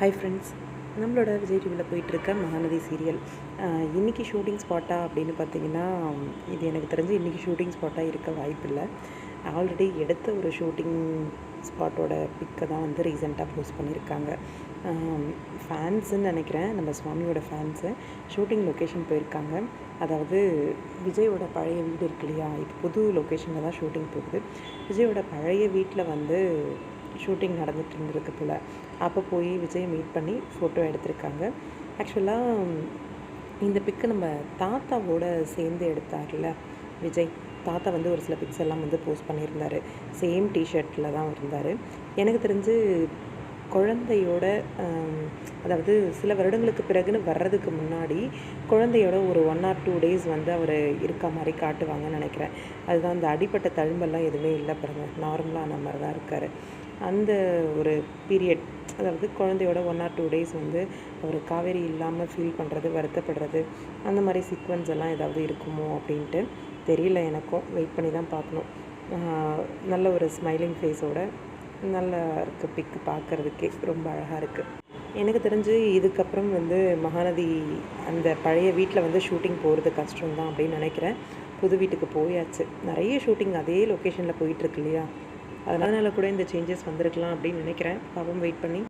Hi friends நம்மளோட விஜய் டிவியில் போயிட்டுருக்க மகாநதி சீரியல் இன்றைக்கி ஷூட்டிங் ஸ்பாட்டா அப்படின்னு பார்த்தீங்கன்னா இது எனக்கு தெரிஞ்சு இன்றைக்கி ஷூட்டிங் ஸ்பாட்டாக இருக்க வாய்ப்பில்லை. ஆல்ரெடி எடுத்த ஒரு ஷூட்டிங் ஸ்பாட்டோட பிக்கை தான் வந்து ரீசெண்டாக போஸ்ட் பண்ணியிருக்காங்க. ஃபேன்ஸுன்னு நினைக்கிறேன். நம்ம சுவாமியோட ஃபேன்ஸு ஷூட்டிங் லொக்கேஷன் போயிருக்காங்க. அதாவது விஜயோட பழைய வீடு இருக்கு இல்லையா? இப்போ புது லொக்கேஷனில் தான் ஷூட்டிங் போகுது. விஜயோட பழைய வீட்டில் வந்து ஷூட்டிங் நடந்துகிட்டு இருந்திருக்கு போல். அப்போ போய் விஜயை மீட் பண்ணி ஃபோட்டோ எடுத்திருக்காங்க. ஆக்சுவலாக இந்த பிக்கு நம்ம தாத்தாவோட சேர்ந்து எடுத்தார்ல விஜய். தாத்தா வந்து ஒரு சில பிக்ஸ் எல்லாம் வந்து போஸ்ட் பண்ணியிருந்தார். சேம் டிஷர்ட்டில் தான் இருந்தார். எனக்கு தெரிஞ்சு குழந்தையோட அதாவது சில வருடங்களுக்கு பிறகுன்னு வர்றதுக்கு முன்னாடி குழந்தையோட ஒரு ஒன் ஆர் டூ டேஸ் வந்து அவர் இருக்க மாதிரி காட்டுவாங்கன்னு நினைக்கிறேன். அதுதான் அந்த அடிப்பட்ட தழும்பெல்லாம் எதுவுமே இல்லை பாருங்க. நார்மலான மாதிரி தான் இருக்கார். அந்த ஒரு பீரியட் அதாவது குழந்தையோட ஒன் ஆர் டூ டேஸ் வந்து அவர் காவேரி இல்லாமல் ஃபீல் பண்ணுறது வருத்தப்படுறது அந்த மாதிரி சீக்வன்ஸ் எல்லாம் ஏதாவது இருக்குமோ அப்படின்ட்டு தெரியல எனக்கும். வெயிட் பண்ணி தான் பார்க்கணும். நல்ல ஒரு ஸ்மைலிங் ஃபேஸோட நல்லா இருக்குது பிக்கு பார்க்குறதுக்கே. ரொம்ப அழகாக இருக்குது எனக்கு தெரிஞ்சு இதுக்கப்புறம் வந்து மகாநதி அந்த பழைய வீட்டில் வந்து ஷூட்டிங் போகிறது கஷ்டம் தான் அப்படின்னு நினைக்கிறேன். புது வீட்டுக்கு போயாச்சு. நிறைய ஷூட்டிங் அதே லொக்கேஷனில் போயிட்டுருக்கு இல்லையா? அதனால கூட இந்த சேஞ்சஸ் வந்திருக்கலாம் அப்படின்னு நினைக்கிறேன். பாவம் வெயிட் பண்ணி.